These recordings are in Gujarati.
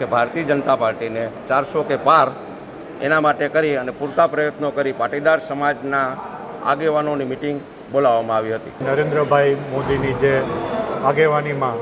કે ભારતીય જનતા પાર્ટીને ચારસો કે પાર એના માટે કરી અને પૂરતા પ્રયત્નો કરી પાટીદાર સમાજના આગેવાનોની મિટિંગ બોલાવવામાં આવી હતી. નરેન્દ્રભાઈ મોદીની જે આગેવાનીમાં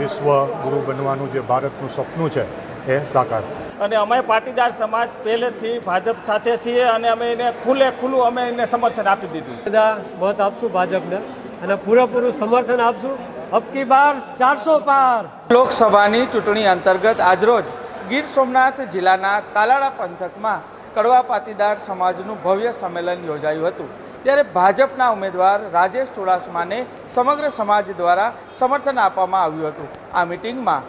વિશ્વ ગુરુ બનવાનું જે ભારતનું સપનું છે એ સાકાર અને અમે પાટીદાર સમાજ પહેલેથી ભાજપ સાથે છીએ અને અમે એને ખુલ્લે ખુલ્લું અમે એને સમર્થન આપી દીધું. બધા મત આપશું ભાજપને અને પૂરેપૂરું સમર્થન આપશું. અબકી બાર ચારસો પાર. લોકસભાની ચૂંટણી અંતર્ગત આજરોજ ગીર સોમનાથ જિલ્લાના તાલાળા પંથકમાં કડવા પાટીદાર સમાજનું ભવ્ય સંમેલન યોજાયું હતું. ત્યારે ભાજપના ઉમેદવાર રાજેશ ચુડાસમાને સમગ્ર સમાજ દ્વારા સમર્થન આપવામાં આવ્યું હતું. આ મિટિંગમાં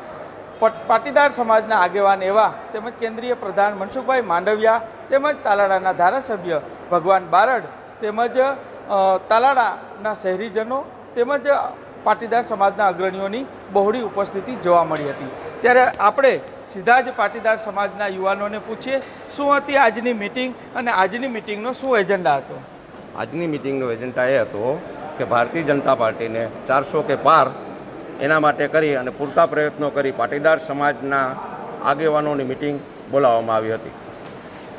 પટ- પાટીદાર સમાજના આગેવાન એવા તેમજ કેન્દ્રીય પ્રધાન મનસુખભાઈ માંડવિયા તેમજ તાલાળાના ધારાસભ્ય ભગવાન બારડ તેમજ તાલાળાના શહેરીજનો તેમજ પાટીદાર સમાજના અગ્રણીઓની બહોળી ઉપસ્થિતિ જોવા મળી હતી. ત્યારે આપણે સીધા જ પાટીદાર સમાજના યુવાનોને પૂછીએ શું હતી આજની મિટિંગ અને આજની મિટિંગનો શું એજન્ડા હતો? આજની મિટિંગનો એજન્ડા એ હતો કે ભારતીય જનતા પાર્ટીને ચારસો કે પાર એના માટે કરી અને પૂરતા પ્રયત્નો કરી પાટીદાર સમાજના આગેવાનોની મિટિંગ બોલાવવામાં આવી હતી.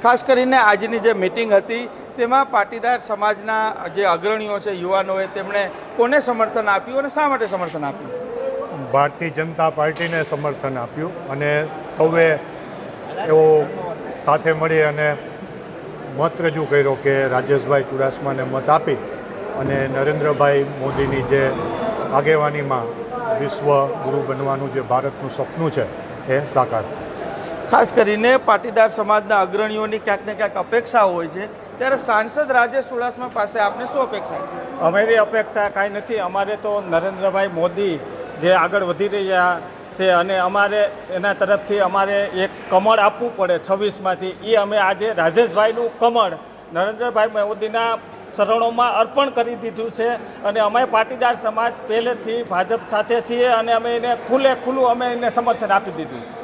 ખાસ કરીને આજની જે મિટિંગ હતી તેમાં પાટીદાર સમાજના જે અગ્રણીઓ છે, યુવાનોએ તેમણે કોને સમર્થન આપ્યું અને શા માટે સમર્થન આપ્યું? ભારતીય જનતા પાર્ટીને સમર્થન આપ્યું અને સૌએ એવો સાથે મળી અને મત રજૂ કર્યો કે રાજેશભાઈ ચુડાસમાને મત આપી અને નરેન્દ્રભાઈ મોદીની જે આગેવાનીમાં વિશ્વ ગુરુ બનવાનું જે ભારતનું સપનું છે, એ સાકાર ખાસ કરીને પાટીદાર સમાજના અગ્રણીઓની ક્યાંક ને ક્યાંક અપેક્ષા હોય છે. ત્યારે સાંસદ રાજેશ ચુડાસમા પાસે આપને શું અપેક્ષા? અમારી અપેક્ષા કાંઈ નથી. અમારે તો નરેન્દ્રભાઈ મોદી જે આગળ વધી રહ્યા છે અને અમારે એના તરફથી અમારે એક કમળ આપવું પડે છવ્વીસમાંથી. એ અમે આજે રાજેશભાઈનું કમળ નરેન્દ્રભાઈ મોદીના શરણોમાં અર્પણ કરી દીધું છે અને અમે પાટીદાર સમાજ પહેલેથી ભાજપ સાથે છીએ અને અમે એને ખુલ્લે ખુલ્લું અમે એને સમર્થન આપી દીધું છે.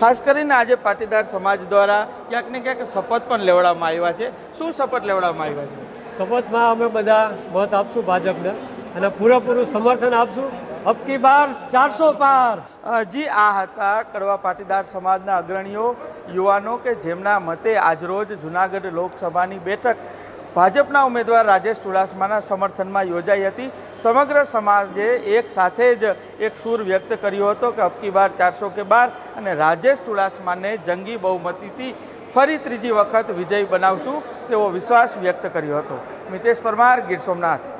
ખાસ કરીને આજે પાટીદાર સમાજ દ્વારા ક્યાંક ને ક્યાંક શપથ પણ લેવડાવવામાં આવ્યા છે. શું શપથ લેવડાવવામાં આવ્યા છે? શપથમાં અમે બધા મત આપશું ભાજપને અને પૂરેપૂરું સમર્થન આપશું. અબકી બાર ચારસો પાર. હજી જી આ હતા કડવા પાટીદાર સમાજના અગ્રણીઓ યુવાનો કે જેમના મતે આજરોજ જુનાગઢ લોકસભાની બેઠક ભાજપના ઉમેદવાર રાજેશ ચુડાસમાના સમર્થનમાં યોજાઈ હતી. સમગ્ર સમાજે એક સાથે જ એક સૂર વ્યક્ત કર્યો હતો કે અબકી બાર ચારસો કે બાર અને રાજેશ ચુડાસમાને જંગી બહુમતીથી ફરી ત્રીજી વખત વિજય બનાવશું તેવો વિશ્વાસ વ્યક્ત કર્યો હતો. મિતેશ પરમાર, ગીર સોમનાથ.